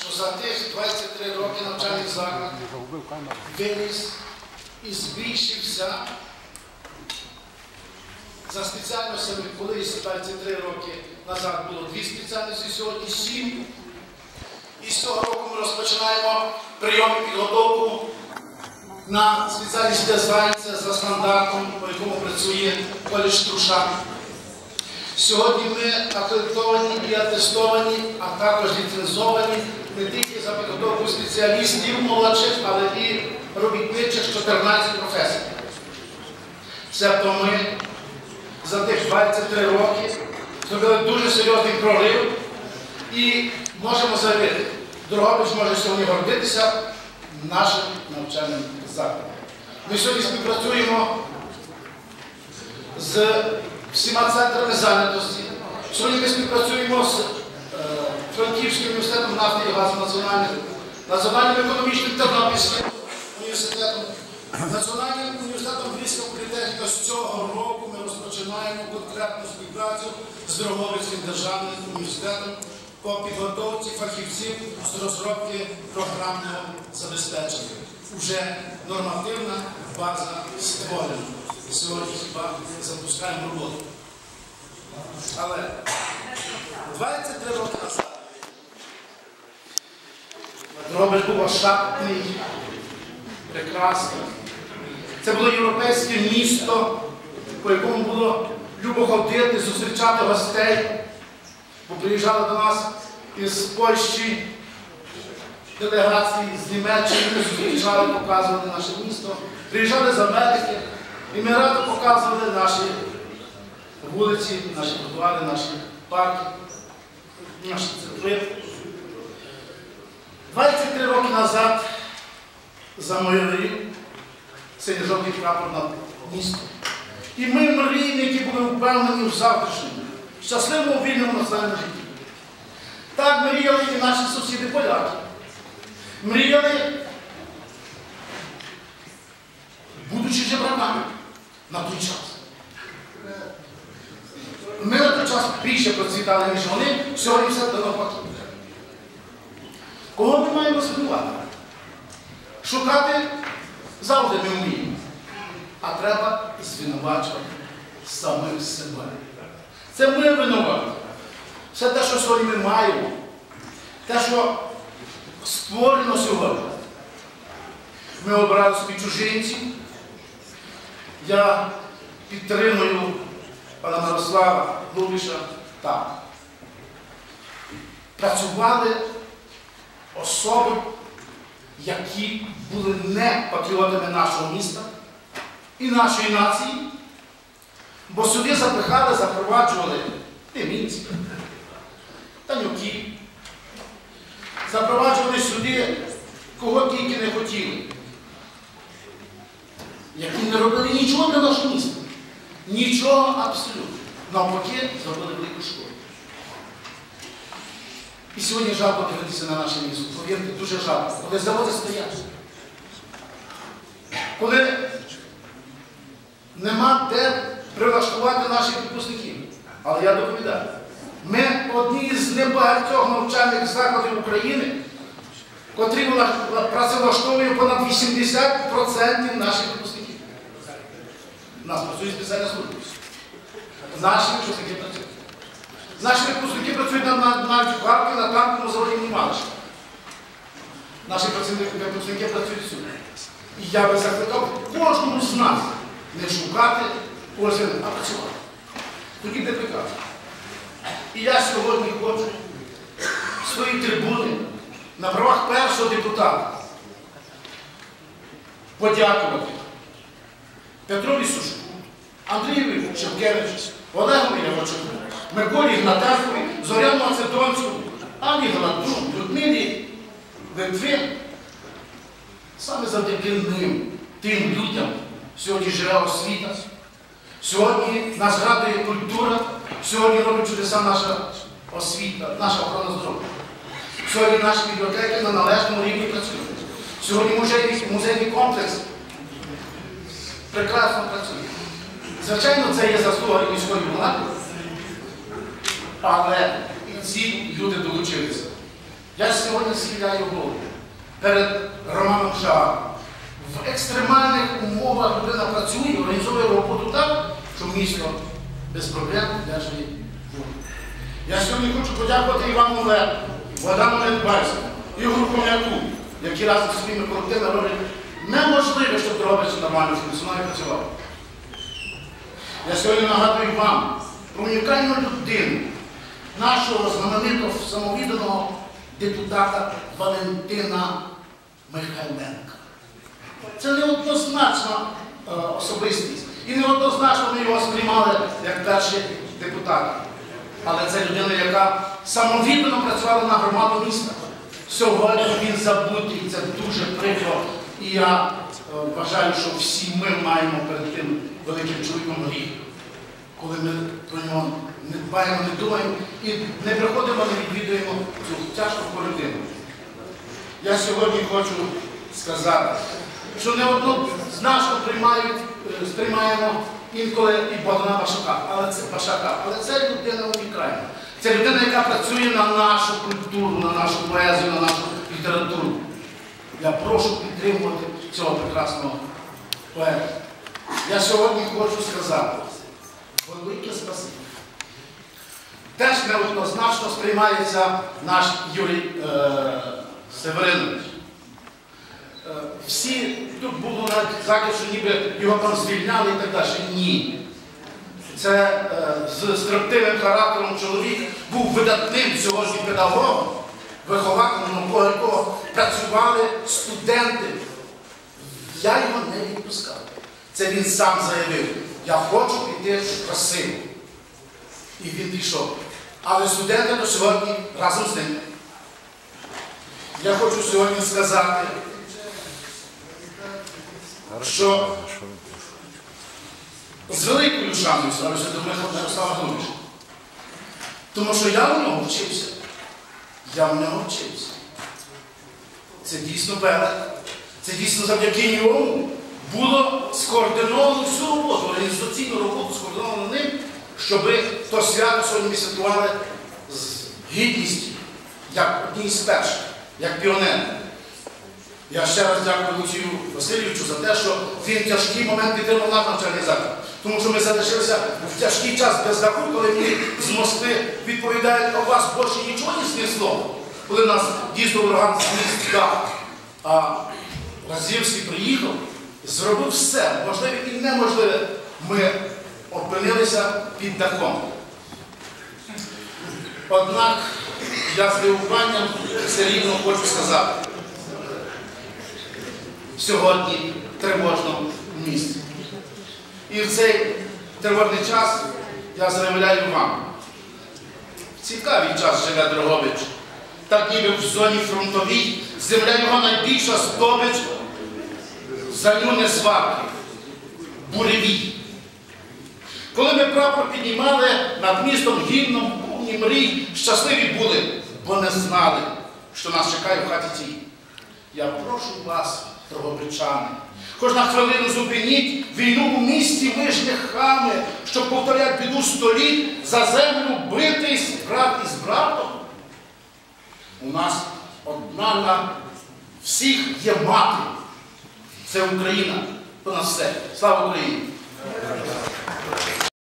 що за тих 23 роки навчальний заклад виріс і збільшився за спеціальностями колись 23 роки назад було дві спеціальності, сьогодні сім. І з цього року ми розпочинаємо прийом і підготовку на спеціальність дизайнця за стандартом, по якому працює коледж Трушак. Сьогодні ми акредитовані і атестовані, а також ліцензовані не тільки за підготовку спеціалістів молодших, але і робітничих 14 професій. Себто ми за тих 23 роки зробили дуже серйозний прорив і можемо заявити, Дрогобич може сьогодні гордитися нашим навчальним закладом. Ми сьогодні співпрацюємо з всіма центрами зайнятості. Сьогодні ми співпрацюємо з е, Франківським університетом нафти і газу національним, Національним економічним Тернопільським університетом, Національним університетом Львівська політехніка. З цього року ми розпочинаємо конкретну співпрацю з Дрогобицьким державним університетом по підготовці фахівців з розробки програмного забезпечення. Уже нормативна база створена. І сьогодні хіба запускаємо роботу. Але 23 роки назад Робиш був ошатний, прекрасний. Це було європейське місто, по якому було любо ходити, зустрічати гостей, бо приїжджали до нас із Польщі, делегації з Німеччини, зустрічали, показували наше місто, приїжджали з Америки, і ми радо показували наші вулиці, наші тротуари, наші парки, наші церкви. 23 роки назад за мою цей жовтий прапор над містом. І ми, мрійники, були впевнені в завтрашньому, щасливому вільному національному житті. Так мріяли і наші сусіди поляки. Мріяли, будучи жебраками на той час. Ми на той час більше процвітали, ніж вони, сьогодні все до навпаки. Кого ми маємо звинувати? Шукати завжди ми вміємо. А треба звинувачувати самих себе. Це ми винуваті. Все те, що сьогодні ми маємо, те, що створено сьогодні. Ми обрали собі чужинців. Я підтримую пана Мирослава Лубіша так. Працювали особи, які були не патріотами нашого міста і нашої нації, бо сюди запихали, запроваджували тимінці, танюки, запроваджували сюди, кого тільки не хотіли, які не робили нічого для нашого міста. Нічого абсолютно. Навпаки, зробили велику школу. І сьогодні жалко дивитися на наше місто. Повірте, дуже жалко. Коли заводи стоять. Коли нема де прилаштувати наших випускників. Але я доповідаю, ми одні з небагатьох навчальних закладів України, котрі працевлаштовує понад 80% наших випускників. У нас працює спеціальна служба. Наші випускники працюють. Наші випускники працюють на, на, навіть в на танковому заводі Німалиш. Наші випускники працюють всюди. І я би закликав кожному з нас не шукати кожен, а працювати. Тоді буде прекрасно. І я сьогодні хочу свої трибуни на правах першого депутата подякувати Петрові Сушку, Андрію Шевкевичу, Олегу Ягочуку, Миколі Гнатаркові, Зоряну Ацетонську, Ані Гладу, Людмилі Литвин. Саме завдяки ним, тим людям, сьогодні живе освіта, сьогодні нас радує культура, сьогодні робить чудеса наша освіта, наша охорона здоров'я. Сьогодні наші бібліотеки на належному рівні працюють. Сьогодні музейний комплекс прекрасно працює. Звичайно, це є заслуга міської влади, але і ці люди долучилися. Я сьогодні схиляю голову перед Романом Шаром. В екстремальних умовах людина працює, організовує роботу так, що місто без проблем держить воду. Я сьогодні хочу подякувати Івану Лепу, Богдану Недбайському, Ігору Ком'яку, які разом зі своїми колективами роблять неможливе, щоб Дрогобич нормально функціонує і працював. Я сьогодні нагадую вам про унікальну людину, нашого знаменитого самовідданого депутата Валентина Михайленка. Це неоднозначна е, особистість. І неоднозначно ми його сприймали як перший депутат. Але це людина, яка самовіддано працювала на громаду міста. Сьогодні він забутий, це дуже прикро. І я вважаю, що всі ми маємо перед тим великим чоловіком гріх, коли ми про нього не дбаємо, не думаємо і не приходимо, не відвідуємо цю тяжку людину. Я сьогодні хочу сказати, що неоднозначно приймають, е, сприймаємо інколи і Богдана Башака, але це Башака, але це людина унікальна. Це людина, яка працює на нашу культуру, на нашу поезію, на нашу літературу. Я прошу підтримувати цього прекрасного поета. Я сьогодні хочу сказати велике спасибі. Теж неоднозначно сприймається наш Юрій е, Северинович. Е, всі тут було навіть захід, що ніби його там звільняли і так далі. Ні. Це е, з строптивим характером чоловік був видатним сьогодні педагогом, вихователем, якого працювали студенти. Я його не відпускав. Це він сам заявив. Я хочу піти красиво. І він пішов. Але студенти до сьогодні разом з ним. Я хочу сьогодні сказати, що з великою шаною ставлюся до Михайла Мирослава Григоровича. Тому що я у нього вчився. Я у нього вчився. Це дійсно велик. Це дійсно завдяки ньому було скоординовано всю роботу, організаційну роботу скоординовано ним, щоб то свято сьогодні ми святкували з гідністю, як одні з перших, як піонери. Я ще раз дякую Олексію Васильовичу за те, що він тяжкий момент підтримав наш навчальний заклад. Тому що ми залишилися в тяжкий час без даху, коли мені з Москви відповідають, а у вас більше нічого не снесло, коли нас дійсно ураган зніс дах. А Разівський приїхав, зробив все, можливе і неможливе. Ми опинилися під дахом. Однак я з дивуванням все рівно хочу сказати, сьогодні тривожно в місті. І в цей тривожний час я заявляю вам, цікавий час живе Дрогобич. Так ніби в зоні фронтовій земля його найбільша здобич за нього не сварки, буревій. Коли ми прапор піднімали над містом гімном, повні мрій, щасливі були, бо не знали, що нас чекає в хаті цій. Я прошу вас, дрогобичани, хоч на хвилину зупиніть війну у місті ви ж хами, щоб повторять біду століть, за землю битись брат із братом. У нас одна на всіх є мати. Це Україна. Понад все. Слава Україні!